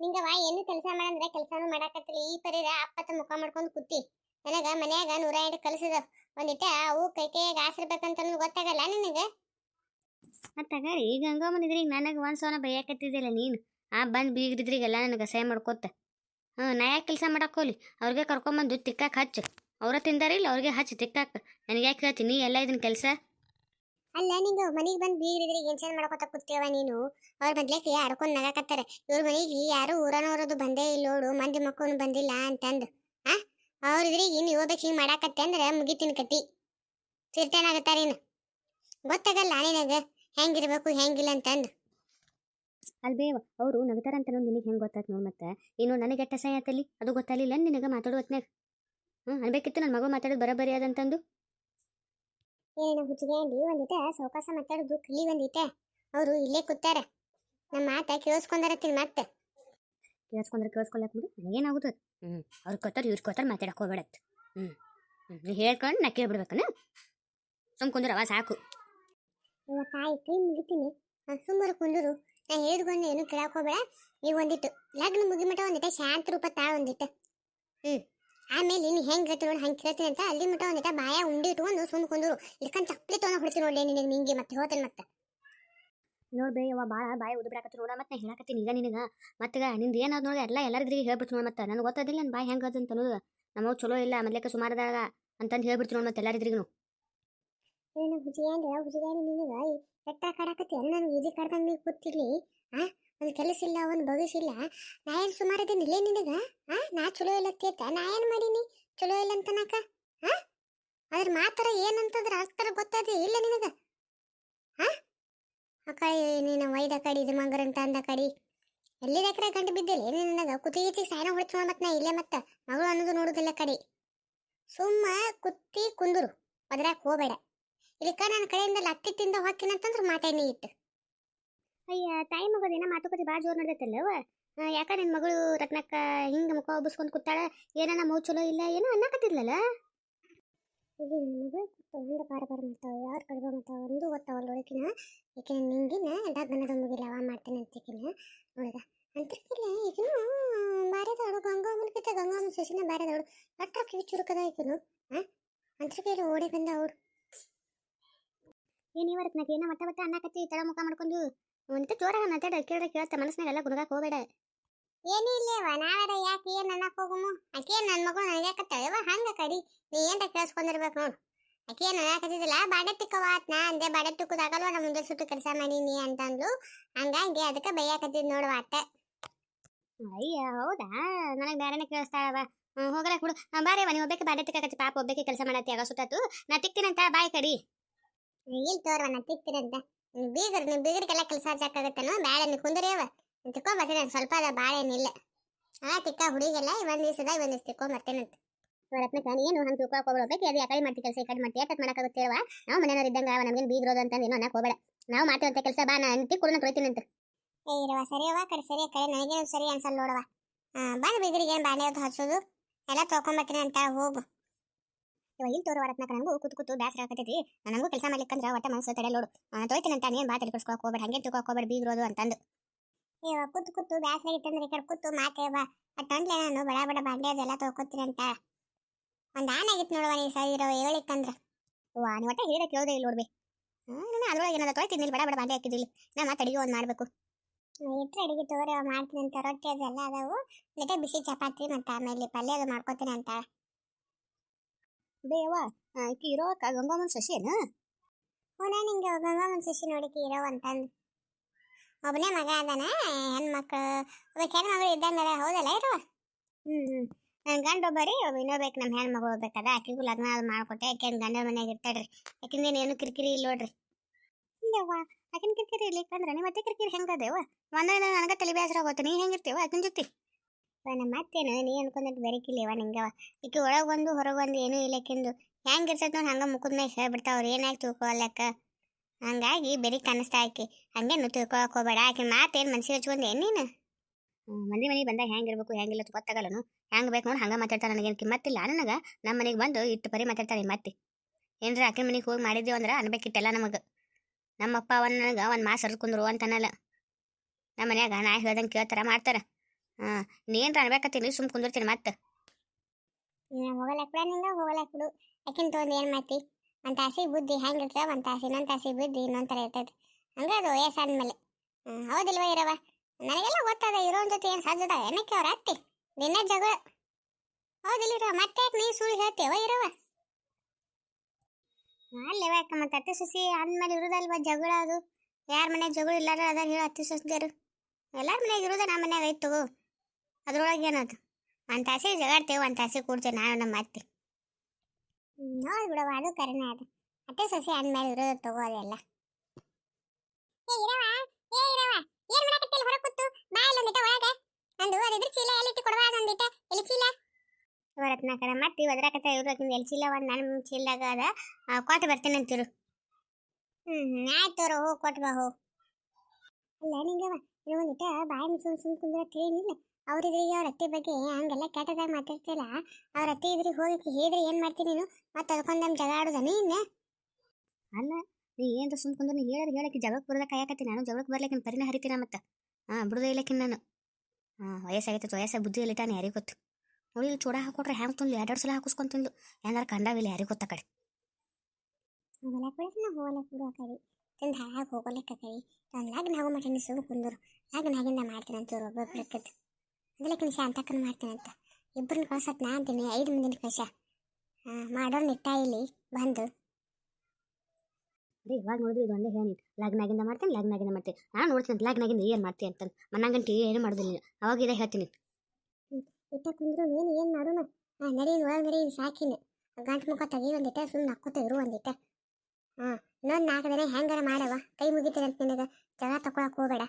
ನಿಂಗವ ಏನು ಕೆಲಸ ಮಾಡಂದ್ರೆ ಕೆಲಸನೂ ಮಾಡಾಕತ್ತಿಲ್ಲ ಈ ಪರಿ ಅಪ್ಪತ್ತ ಮುಖ ಮಾಡ್ಕೊಂಡು ಕೂತಿ. ನನಗ ಮನ್ಯಾಗ ನೂರ ಎರಡು ಕಲಸದ ಒಂದಿಟ್ಟ ಅವು ಕೈ ಕೈಯಾಗ ಆಸಿರ್ಬೇಕಂತ ಗೊತ್ತಾಗಲ್ಲ ನಿನಗೆ? ತಗಾರಿ ಈಗ ಹಂಗ ಬಂದಿದ್ರಿ ನನಗೆ ಒಂದು ಸವನ ಬೈಯಾಕತ್ತಿದ್ದಿಲ್ಲ ನೀನು. ಆ ಬಂದು ಬೀಗ್ರಿದ್ರಿಗೆಲ್ಲ ನನಗೆ ಅಸಹ್ಯ ಮಾಡ್ಕೊತ ಹ್ಞೂ ನಾ ಯಾಕೆ ಕೆಲಸ ಮಾಡಕ್ಕೋಲಿ ಅವ್ರಿಗೆ ಕರ್ಕೊಂಬಂದು ತಿಕ್ಕಾಕ್ ಹಚ್ಚು. ಅವ್ರ ತಿಂದಾರಿಲ್ಲ, ಅವ್ರಿಗೆ ಹಚ್ಚು ತಿಕ್ಕಾಕ. ನನಗೆ ಯಾಕೆ ಹೇಳ್ತೀನಿ ಎಲ್ಲ ಇದನ್ನ ಕೆಲಸ ಅಲ್ಲ ನಿಂಗೆ ಮನೆಗೆ ಬಂದ್ ಬೀಗರಿದ್ರೆ ಚಂದ ಮಾಡ್ಕೊತ ಕೂತೀವ ನೀನು? ಅವ್ರ ಬದ್ಲಕ್ಕೆ ಆಡ್ಕೊಂಡು ನಗಾಕತ್ತಾರೆ. ಇವ್ರ ಮನೆಗೆ ಯಾರು ಊರನವರದು ಬಂದೇ ಇಲ್ಲ ನೋಡು, ಮಂದಿ ಮಕ್ಕಳು ಬಂದಿಲ್ಲ ಅಂತಂದು. ಆ? ಅವ್ರಿದ್ರಿಗೆ ಇನ್ನು ಹೋಗ್ಬೇಕು ಹಿಂಗೆ ಮಾಡಾಕತ್ತೆ ಅಂದ್ರೆ ಮುಗಿತಿನ ಕತಿ. ಸಿರ್ತೇನಾಗತ್ತಾರೇನು ಗೊತ್ತಾಗಲ್ಲ ನಿನಗ. ಹೆಂಗಿರ್ಬೇಕು, ಹೆಂಗಿಲ್ಲ ಅಂತಂದು. ಅಲ್ಬೇವ ಅವರು ನಗತಾರಂತ ನಿನಗೆ ಹೆಂಗೆ ಗೊತ್ತಾಯ್ತು ನೋಡಿ ಮತ್ತೆ? ಇನ್ನು ನನಗೆ ಎಟ್ಟ ಸಹಾಯ ಆತಲ್ಲಿ ಅದು ಗೊತ್ತಾಗಲಿಲ್ಲ ನಿನಗೆ ಮಾತಾಡೋ ಹೊತ್ನ್ಯಾಗ ಹ್ಞೂ ಅನ್ಬೇಕಿತ್ತು ನನ್ನ ಮಗಳು ಮಾತಾಡೋದು ಬರೋಬ್ಬರಿ ಅದಂತಂದು ಏನೇನ ಹುಚ್ಚಿಗೆ ಅಂಡಿ ಒಂದಿಟ ಸೌಕಾಸ ಮಾತಾಡೋದು ಕಲಿ ಒಂದಿಟ ಅವರು ಇಲ್ಲೇ ಕೂತಾರ. ನಮ್ಮ ಮಾತ ಕೇಳಿಸ್ಕೊಂಡಾರತ್ತೀನಿ ಮತ್ತೆ ಕೇಳಿಸ್ಕೊಂಡ್ರೆ ಕೇಳಿಸ್ಕೊಳಕ್ ಬಿಡು ನನಗೇನಾಗುತ್ತದೆ ಹ್ಞೂ ಅವ್ರು ಕೊತ್ತಾರ ಇವ್ರು ಕೊತ್ತಾರ ಮಾತಾಡಕ್ಕೆ ಹೋಗ್ಬೇಡತ್. ಹ್ಞೂ ಹ್ಞೂ ನೀ ಹೇಳ್ಕೊಂಡು ನಾ ಕೇಳ್ಬಿಡ್ಬೇಕನ? ಸುಮ್ ಕುಂದ್ರವ ಸಾಕು. ಇವ ತಾಯಿ ಕೈ ಮುಗಿತೀನಿ. ಸುಮ್ಮರು ಕುಂದರು. ನಾ ಹೇಳಿದ್ಕೊಂಡು ಏನು ಕೇಳಕ್ ಹೋಗ್ಬೇಡ. ಈಗ ಒಂದಿಟ್ಟು ಲಗ್ನ ಮುಗಿಮಟ ಒಂದಿಟ ಶಾಂತ ರೂಪ ತಾಳ ಒಂದಿಟ್ಟು ಹ್ಮ್. ಆಮೇಲೆ ನೀನು ಹೆಂಗ್ ಹೇಳ್ತಿ ನೋಡಿ, ಹಂಗೆ ಕೇಳ್ತೀನಿ ಅಂತ ಅಲ್ಲಿ ಮಟ್ಟ ಒಂದಿಟ ಬಾಯ ಉಂಡಿ ಇಟ್ಕೊಂಡು ಸುಮ್ ಕುಂದ್ರು. ಇಲ್ಕಂಡ್ ಚಪ್ಪಲಿ ತೊಗೊಂಡು ಹೊಡ್ತೀನಿ ನೋಡಿ ನಿನಗೆ ನಿಂಗೆ ಮತ್ತೆ ಹೋತೇನೆ ಮತ್ತೆ. ನೋಡ್ಬೇ ಅವ ಭಾಳ ಬಾಯಿ ಉದ್ಬಿಡಕತ್ತ ನೋಡ, ಮತ್ತೆ ನಾ ಹೇಳಕತ್ತೀನಿ ನಿನಗ ನಿನಗೆ. ಮತ್ತೆ ನಿಂದ ಏನಾದ್ ನೋಡಿ, ಎಲ್ಲ ಎಲ್ಲರಿದ್ರಿಗೆ ಹೇಳ್ಬಿಡ್ತು ನೋಡಿ ಮತ್ತೆ. ನನಗೆ ಗೊತ್ತಾದಿಲ್ಲ ನನ್ನ ಬಾಯಿ ಹೆಂಗೆ ಅಂತ ಅನ್ನೋದು. ಚಲೋ ಇಲ್ಲ ಮೊದ್ಲಕ್ಕೆ ಸುಮಾರದಾಗ ಅಂತಂದು ಹೇಳ್ಬಿಡ್ತು ನೋಡಿ ಮತ್ತೆ ಎಲ್ಲರಿದ್ರಿಗೂ ಏನು ಹುಜಿಗಾಂಡಿ ಹುಜಿಗಾಂಡಿ ನಿನಗೆ? ಪೆಟ್ಟ ಕಾಡಕತ್ತಿ? ಎಲ್ಲ ನಾನು ಈಜಿ ಕಡ್ದಂಗೆ ಕೂತಿರ್ಲಿ, ಆ? ಒಂದು ಕೆಲಸ ಇಲ್ಲ ಒಂದು ಭವಿಷ್ಯ ಇಲ್ಲ ನಾ ಏನು ಸುಮಾರು ಇದೀನಿ ಇಲ್ಲೇ ನಿನಗ? ಆ? ನಾ ಚಲೋ ಇಲ್ಲ ಕೇತ ನಾ ಏನು ಮಾಡೀನಿ? ಚಲೋ ಇಲ್ಲ ಅಂತನಕ? ಆ? ಅದ್ರ ಮಾತರ ಏನಂತಂದ್ರೆ ಅಷ್ಟರ ಗೊತ್ತಾದೆ ಇಲ್ಲ ನಿನಗ? ಆ? ಅಕ್ಕ ಕಡೆ ನೀನು ಒಯ್ದ ಕಡಿ, ಇದು ಮಂಗರಂತ ಅಂದ ಕಡೆ. ಎಲ್ಲಿದ ಗಂಟು ಬಿದ್ದಿಲ್ಲ ಏನು ಕುತಿ ಕುತ್ತಿಗೆ ಸಾಯನ ಹೊಡ್ತು ಮತ್ತೆ ನಾ ಇಲ್ಲೇ ಮತ್ತೆ. ಮಗಳು ಅನ್ನೋದು ನೋಡುದಿಲ್ಲ ಕಡಿ. ಸುಮ್ಮ ಕುತ್ತಿ ಕುಂದರು. ಒದ್ರಾಕ್ ಹೋಗಬೇಡ. ಇಲ್ಲಿಕ ನನ್ನ ಕಡೆಯಿಂದ ಲತ್ತಿ ತಿಂದ ಹೊಕ್ಕಿನ ಅಂತಂದ್ರೆ ಮಾತಾಡಿ ಇಟ್ಟು. ಅಯ್ಯ ತಾಯಿ ಮಗದೇನ ಮಾತುಕತೆ ಭಾಳ ಜೋರು ನಡೆದೈತಲ್ಲವ ಯಾಕ ನಿನ್ನ ಮಗಳು ರತ್ನಕ್ಕ ಹಿಂಗೆ ಮುಖ ಒಬ್ಬಿಸ್ಕೊಂಡು ಕೂತಾಳೆ? ಏನಾನ ಮೌ ಚಲೋ ಇಲ್ಲ ಏನೋ ಅನ್ನಕತ್ತಿರ್ಲಲ್ಲ ಇದು ನನ್ನ ಮಗಳು ಒಂದು ಬಾರ ಬಾರ ಮಾಡ್ತಾವ ಯಾರು ಕಡಿಮೆ ಮಾಡ್ತಾವ ಒಂದು ಗೊತ್ತಾವಲ್ಲ ನೋಡಕಿನ ಈಕಿನ ನಿಂಗಿನ ಡಗ್ಗನದ ಮುಗಿಲ್ಲ ಅವ ಮಾಡ್ತೇನೆ ಅಂತಿಕಿನ ನೋಡಿದ ಅಂತಿರ್ಕಿಲ್ಲ ಈಗಿನ ಬಾರೆದವಳು ಗಂಗಾಮನ ಗಂಗಾಮನ ಸಸಿನ ಬಾರ್ಯದವಳು. ಅಟ್ಟ ಕಿವಿ ಚುರುಕದ ಈಗಿನು ಆ? ಅಂತಿರ್ಕಿಲ್ಲ ಓಡಿ ಬಂದ ಅವ್ರು. ಏನಿವ ರತ್ನಕ್ಕೆ ರತ್ನಕ್ಕ ಏನೋ ಮಟ್ಟ ಮಟ್ಟ ಅನ್ನಕತ್ತಿ ತಳ ಮುಖ ಮಾಡ್ಕೊಂಡು? ಒಂದಿಟ್ಟು ಜೋರಾಗ ಮಾತಾಡ ಕೇಳ್ರೆ ಕೇಳ್ತ ಮನಸ್ನಾಗೆಲ್ಲ ಗುಣಗಾಕ್ ಹೋಗಬೇಡ. ಏನೂ ಇಲ್ಲೇವ ನಾವರ ಯಾಕೆ ಏನ್ ಅನ್ನಕ್ ಹೋಗುಮು? ಆಕೆ ನನ್ನ ಮಗಳು ನನಗೆ ಕತ್ತಾಳೆವ ಹಂಗ ಕಡಿ ನೀ ಏನ್ರ ಕೇಳಿಸ್ಕೊಂಡಿರ್ಬೇಕು ನೋಡು. ಆಕೆ ಏನು ಅನ್ನಕತ್ತಿದ್ದಿಲ್ಲ ಬಾಡೆ ತಿಕ್ಕವ ನಾ ಅಂದೆ ಬಾಡೆ ತಿಕ್ಕದಾಗಲ್ವ ನಮ್ಮ ಮುಂದೆ ಸುಟ್ಟು ಕೆಲಸ ಮಾಡೀನಿ ಅಂತಂದ್ಲು. ಹಂಗಾಗಿ ಅದಕ್ಕೆ ಬೈಯಾಕತ್ತಿದ್ ನೋಡುವ ಅಟ್ಟ ಅಯ್ಯ ಹೌದಾ? ನನಗೆ ಬೇರೆನೆ ಕೇಳಿಸ್ತಾಳವ ಹೋಗಲ್ಲ ಆ, ಬಾರಿ ನೀವು ಒಬ್ಬಕ್ಕೆ ಬಾಡೆ ತಿಕ್ಕಕತ್ತಿ ಪಾಪ ಒಬ್ಬಕ್ಕೆ ಕೆಲಸ ಮಾಡತ್ತಿ ಆಗ ಸುತ್ತಾತು ನಾ ತಿಕ್ತೀನಂತ ಬಾಯ್ ಕಡಿ. ಇಲ್ಲಿ ತೋರ್ವ ನಾ ತಿಕ್ತೀನಂತ. ಬೀಗರ್, ನೀನ್ ಬೀಗರಿಗೆಲ್ಲ ಕೆಲಸ ಹಚ್ಚಾಕಾಗತ್ತನೋ ಬೇಡ ನೀವು ಕುಂದ್ರೇವ ತಿಕ್ಕೋ ಬರ್ತೀನಿ ಸ್ವಲ್ಪ ಅದ ಬಾಳೆನಿಲ್ಲ ಆ, ತಿಕ್ಕ, ಹುಡುಗಿಗೆಲ್ಲ ಒಂದ್ ದಿವಸದ ಒಂದ್ ದಿವಸ ತಿಕ್ಕೋ ಬರ್ತೇನಂತ. ರತ್ನಕ್ಕ ಏನು ಹಂಗೆ ತೂಕ ಹೋಗ್ಬೇಕು ಅದು ಯಾಕಡೆ ಮಾಡ್ತಿ ಕೆಲಸ, ಈ ಕಡೆ ಮಾಡ್ತಿ ಯಾಕೆ ಮಾಡಕ್ಕಾಗುತ್ತೆ ಹೇಳುವ? ನಾವು ಮನೆಯವ್ರು ಇದ್ದಂಗ ನಮ್ಗೆ ಬೀಗರೋದು ಅಂತ ಏನೋ ಅನ್ನಕ್ ಹೋಗಬೇಡ. ನಾವು ಮಾಡ್ತೀವಂತ ಕೆಲಸ, ಬಾ, ನಾ ಅಂತಿ ಕೂಡ ತೊಳಿತೀನಂತ ಏ ಸರಿ ಸರಿಯವ ಕಡೆ ಸರಿ ಕಡೆ ನನಗೇನು ಸರಿ ಅನ್ಸಲ್ಲ ನೋಡವ ಬಂದ್ ಬೀಗರಿಗೆ ಏನು ಬಾಳೆ ಹಚ್ಚೋದು? ಎಲ್ಲ ತೊಗೊಂಬರ್ತೀನಿ ಅಂತ ಹೋಗು. ಇಲ್ಲಿ ತೋರುವ ರತ್ನಕ್ಕ ನಂಗೂ ಕೂತು ಕೂತು ಬ್ಯಾಸರ ಆಗತೈತಿ ನನಗೂ ಕೆಲಸ ಮಾಡ್ಲಿಕ್ಕಂದ್ರ ಒಟ್ಟ ಮನಸ್ಸು ತಡೆ ನೋಡು. ತೋಯ್ತೀನಂತ ನೀನು ಬಾ ತಲೆಪಿಸ್ಕೊಳಕ್ ಹೋಗ್ಬೇಡ. ಹಂಗೆ ತಿಳ್ಕೊಳಕ್ ಹೋಗ್ಬೇಡ, ಬೀಗ್ರೋದು ಅಂತಂದು. ಇವ ಕೂತು ಕೂತು ಬ್ಯಾಸರ ಆಗಿತ್ತಂದ್ರೆ ಈ ಕಡೆ ಕೂತು ಅಟ್ ಅಟ್ಟಂಡ್ಲೆ ನಾನು ಬಡ ಬಡ ಬಾಂಡೆ ಅದೆಲ್ಲ ತೊಗೊತೀನಿ ಅಂತ. ಒಂದ್ ಆನೆ ಆಗಿತ್ತು ನೋಡುವ ನೀ ಸರಿ ಇರೋ ಹೇಳಿಕ್ಕಂದ್ರ ವಾ ನೀವು ಒಟ್ಟ ಕೇಳೋದೇ ಇಲ್ಲ ನೋಡ್ಬಿ. ನಾನು ಅದ್ರೊಳಗೆ ಏನಾದ್ರು ತೊಳಿತೀನಿ ಬಡ ಬಡ ಬಾಂಡೆ ಹಾಕಿದ್ದಿಲ್ಲ ನಾ ಮತ್ತೆ ಅಡಿಗೆ ಒಂದು ಮಾಡಬೇಕು. ಇಟ್ಟರೆ ಅಡಿಗೆ ತೋರ ಮಾಡ್ತೀನಿ ಅಂತ. ರೊಟ್ಟಿ ಅದೆಲ್ಲ ಅದಾವು. ಮತ್ತೆ ಬಿಸಿ ಚಪಾತಿ ಮತ್ತೆ ಆಮೇಲೆ ಪಲ್ಯ ಅದು ಮಾಡ್ಕೊತೀನಿ ಅಂತ. ಬೇವ ಆಕಿ ಇರೋ ಗಂಗಮ್ಮನ ಸಸಿ ಓ ಅವನ ನಿಂಗೆ ಗಂಗಮ್ಮನ ಸಸಿ ನೋಡಿಕೆ ಇರೋ ಅಂತಂದು. ಒಬ್ಬನೇ ಮಗ ಅದಾನ ಹೆಣ್ಮಕ್ಳು ಒಬ್ಬ ಹೆಣ್ಮಗಳು ಇದ್ದಂಗದ ಹೌದಲ್ಲ ಇರುವ ಹ್ಮ್ ಹ್ಮ್. ನನ್ನ ಗಂಡ ಒಬ್ಬರಿ ಒಬ್ಬ ಇನ್ನೊಬೇಕು ನಮ್ಮ ಹೆಣ್ಮಗಳು ಬೇಕಾದ ಆಕಿಗೂ ಲಗ್ನ ಅದು ಮಾಡ್ಕೊಟ್ಟೆ ಆಕೆ ಗಂಡ ಮನ್ಯಾಗ ಇರ್ತಾಳ್ರಿ. ಯಾಕಿಂದ ಏನು ಕಿರಿಕಿರಿ ಇಲ್ಲ ನೋಡ್ರಿ. ಇಲ್ಲವ್ವ ಆಕಿನ ಕಿರಿಕಿರಿ ಇರ್ಲಿಕ್ಕಂದ್ರೆ ನೀವು ಮತ್ತೆ ಕಿರಿಕಿರಿ ಹೆಂಗದೇವ ಒಂದೇ ನನಗೆ ತಲೆ ಬೇಸರ ಹೋಗುತ್ತೆ ನೀ ಹೆಂಗಿರ್ತೀವ ಆಕಿನ ಜೊತೆ? ನಮ್ಮ ಮತ್ತೇನು ನೀ ಅನ್ಕೊಂಡದ್ದು ಬೆರಕಿಲ್ಲವ ನಿಂಗವ ಈಕೆ ಒಳಗೆ ಬಂದು, ಹೊರಗೆ ಬಂದು ಏನೂ ಇಲ್ಲಕ್ಕಿಂದು ಹೆಂಗೆ ಇರ್ತೈತೆ ನೋಡಿ, ಹಂಗೆ ಮುಖದ ಮೇಲೆ ಹೇಳ್ಬಿಡ್ತಾವ ಅವ್ರು. ಏನಾಗಿ ತಿಳ್ಕೊಳಕ್ಕ ಹಂಗಾಗಿ ಬೆರಿ ಕನಸ್ತಾ ಆಕಿ. ಹಂಗೇನು ತಿಳ್ಕೊಳಕ್ ಹೋಗ್ಬೇಡ. ಆಕೆ ಮಾತೇನು ಮನ್ಸಿಗೆ ಏನು ನೀನು? ಮಂದಿ ಮನೆಗೆ ಬಂದಾಗ ಹೆಂಗಿರ್ಬೇಕು ಹೆಂಗಿಲ್ಲ ಗೊತ್ತಾಗಲ್ಲನು? ಹೆಂಗ್ ಬೇಕು ನೋಡಿ, ಹಂಗೆ ನನಗೆ ನನಗೇನು ಕಿಮ್ಮತ್ತಿಲ್ಲ ನನಗೆ ನಮ್ಮ ಮನೆಗೆ ಬಂದು ಇಟ್ಟು ಪರಿ ಮಾತಾಡ್ತಾರೆ ಮತ್ತೆ ಏನ್ರ ಆಕೆ ಮನೆಗೆ ಹೋಗಿ ಮಾಡಿದ್ದೀವಿ ಅಂದ್ರೆ ಅನ್ಬೇಕಿಟ್ಟೆಲ್ಲ ನಮಗೆ. ನಮ್ಮಪ್ಪ ಅವನ ನನಗೆ ಒಂದು ಮಾಸ್ ಹರ್ದ್ ಕುಂದ್ರು ಅಂತನಲ್ಲ. ನಮ್ಮ ಮನ್ಯಾಗ ನಾ ಹೇಳ್ದಂಗೆ ಕೇಳ್ತಾರ, ಮಾಡ್ತಾರ. ಹಾಂ ನೀನು ಅನ್ಬೇಕತ್ತೀನಿ ಸುಮ್ ಕುಂದಿರ್ತೀನಿ ಮತ್ತೆ. ಹೋಗಲಕ್ ಬಿಡ ನಿಂಗ ಹೋಗಲಕ್ ಬಿಡು. ಯಾಕಿನ್ ತೊಗೊಂಡು ಏನು ಮಾಡ್ತಿ? ಒಂದು ತಾಸಿ ಬುದ್ಧಿ ಹೆಂಗಿರ್ತದೆ ಒಂದು ತಾಸಿ, ಇನ್ನೊಂದು ತಾಸಿ ಬುದ್ಧಿ ಇನ್ನೊಂದು ಥರ ಇರ್ತದೆ. ಹಂಗೆ ಅದು ವಯಸ್ಸಾದ್ಮೇಲೆ. ಹ್ಞೂ ಹೌದಿಲ್ವ ಇರವ ನನಗೆಲ್ಲ ಗೊತ್ತದ, ಇರೋನ್ ಜೊತೆ ಏನು ಸಜ್ಜದ, ಏನಕ್ಕೆ ಅವ್ರ ಅತ್ತಿ? ನಿನ್ನ ಜಗಳ. ಹೌದಿಲ್ಲ ಇರವ ಮತ್ತೆ ನೀ ಸುಳ್ಳು ಹೇಳ್ತೇವ ಇರವ ಅಲ್ಲೇ ಯಾಕ ಮತ್ತೆ ಅತ್ತೆ ಸೊಸಿ ಅಂದ್ಮೇಲೆ ಇರೋದಲ್ವಾ ಜಗಳ ಅದು? ಯಾರ ಮನ್ಯಾಗ ಜಗಳ ಇಲ್ಲಾರ ಅದ ಹೇಳ ಅತ್ತೆ ಸೊಸ್ದೇರು ಎಲ್ಲಾರ ಮನ್ಯಾಗ ಇರೋದ ನಮ್ಮ ಮನ್ಯಾಗ ಐತ್ ತಗೋ. ಅದ್ರೊಳಗೆ ಏನದು ಒಂದು ತಾಸಿಗೆ ಜಗಾಡ್ತೇವೆ, ಒಂದು ತಾಸಿಗೆ ಕೂಡ್ತೇವೆ, ನಾನು ನಮ್ಮ ಅತ್ತೆ. ನೋಡಿ ಬಿಡವ ಅದು ಕರೆನೇ ಅದು. ಅತ್ತೆ, ಸೊಸೆ ಅಂದಮೇಲೆ ಇರೋದು ತಗೋದೆಲ್ಲ ಏ ಇರವ ಏ ಇರವ ಏನು ಅದಿದ್ರ ಚೀಲ ಎಲ್ಲಿಟ್ಟು ಕೊಡವಾ ಅದೊಂದಿಟ ಎಲ್ಲಿ ಮತ್ತೆ ಒದ್ರಾಕತ್ತ ಇವ್ರಕಿಂದ ಎಲ್ಲಿ ಚೀಲ? ಒಂದು ನನ್ನ ಚೀಲದಾಗ ಅದ. ಕೊಟ್ಟು ಬರ್ತೀನಿ ಅಂತಿರು. ಹ್ಮ್ ಆಯ್ತು ತೋರ, ಹೋಗಿ ಕೊಟ್ಟು ಬಾ, ಹೋಗ್. ಅಲ್ಲ ನಿಂಗವ ಬಾಯಿ ಮುಚ್ಕೊಂಡು ಸುಮ್ ಕುಂದ್ರ ಏನಿಲ್ಲ. ಅವ್ರ ಇದ್ರಿಗೆ ಅವ್ರ ಅತ್ತೆ ಬಗ್ಗೆ ಹಂಗೆಲ್ಲ ಕೆಟ್ಟದಾಗ ಮಾತಾಡ್ತಿಲ್ಲ ಅವ್ರ ಅತ್ತೆ ಇದ್ರಿಗೆ ಹೋಗಿ ಹೇಳಿದ್ರೆ ಏನು ಮಾಡ್ತೀನಿ ನೀನು? ಮತ್ತೆ ಅದಕ್ಕೊಂದು ನಮ್ ಜಗ ಆಡೋದನಿ ಇನ್ನ? ಅಲ್ಲ ನೀ ಏನು ಸುಮ್ಕೊಂಡು ನೀ ಹೇಳಕ್ಕೆ ಜಗಳಕ್ಕೆ ಬರೋದ ಕಾಯಕತ್ತಿ ನಾನು ಜಗಳಕ್ಕೆ ಬರ್ಲಿಕ್ಕೆ ಪರಿಣ ಹರಿತೀನ ಮತ್ತೆ? ಹಾಂ ಬಿಡುದ ಇಲ್ಲಕ್ಕಿನ್ ನಾನು. ಹಾಂ ವಯಸ್ಸಾಗೈತೆ ವಯಸ್ಸ ಬುದ್ಧಿ ಇಲ್ಲಿಟ್ಟಾನೆ ಯಾರಿಗೆ ಗೊತ್ತು? ನೋಡಿ ಇಲ್ಲಿ ಚೂಡ ಹಾಕೊಟ್ರೆ ಹ್ಯಾಂಗೆ ತುಂದ್ಲು? ಎರಡು ಸಲ ಹಾಕಿಸ್ಕೊಂತಿಂದು ಏನಾರು ಕಂಡಾವಿಲ್ಲ ಯಾರಿಗೆ ಗೊತ್ತ ಕಡೆ? ಹೋಗಲಕ್ ಬಿಡ ನಾ ಹೋಗಲಕ್ ಬಿಡು ಆ ಕಡೆ. ತಿಂದು ಹಾಗೆ ಹೋಗಲಿಕ್ಕ ಕಡೆ. ನಾನು ಲಗ್ನ ಆಗೋ ಮಟ್ಟ ನೀ ಸುಮ್ಮ ಕುಂದರು. ಲಗ್ನ ಆಗಿಂದ ಮಾಡ್ತೀನಿ ಅಂತೀವ್ರು ಒಬ್ಬೊಬ್ಬರಕ್ಕದ್ದು ಅದಕ್ಕೆ ನೀ ಶಾಂತಕ್ಕನ ಮಾಡ್ತೀನಿ ಅಂತ ಇಬ್ಬರನ್ನ ಕಳ್ಸತ್ ನಾ ಅಂತೀನಿ ಐದು ಮಂದಿನ ಕಳಿಸ. ಮಾಡೋರು ನಿಟ್ಟ ಇಲ್ಲಿ ಬಂದು. ರೀ ಇವಾಗ ನೋಡಿದ್ರೆ ಇದು ಒಂದೇ ಹೇಳಿ ಲಗ್ನಾಗಿಂದ ಮಾಡ್ತೀನಿ ಲಗ್ನಾಗಿಂದ ಮಾಡ್ತೀನಿ. ನಾನು ನೋಡ್ತೀನಿ ಲಗ್ನಾಗಿಂದ ಏನು ಮಾಡ್ತೀನಿ ಅಂತ ಮನ್ನಂಗಂಟಿ ಏನು ಮಾಡೋದಿಲ್ಲ. ಅವಾಗ ಇದೇ ಹೇಳ್ತೀನಿ. ಇಟ್ಟ ಕುಂದ್ರು ಏನು ಏನು ಮಾಡೋಣ ಹಾಂ ನಡಿ ಒಳಗೆ ನಡಿ ಸಾಕಿನ. ಗಂಟು ಮುಖ ತೆಗಿ ಒಂದಿಟ್ಟ ಸುಮ್ಮನೆ ನಕ್ಕೋತ ಇರು ಒಂದಿಟ್ಟ ಹಾಂ ಇನ್ನೊಂದು ನಾಲ್ಕು ದಿನ ಹೆಂಗಾರ ಮಾಡವ ಕೈ ಮುಗಿತೀನಿ ಅಂತ ನಿನಗೆ. ಜಗ ತಕೊಳಕ್ ಹೋಗಬೇಡ.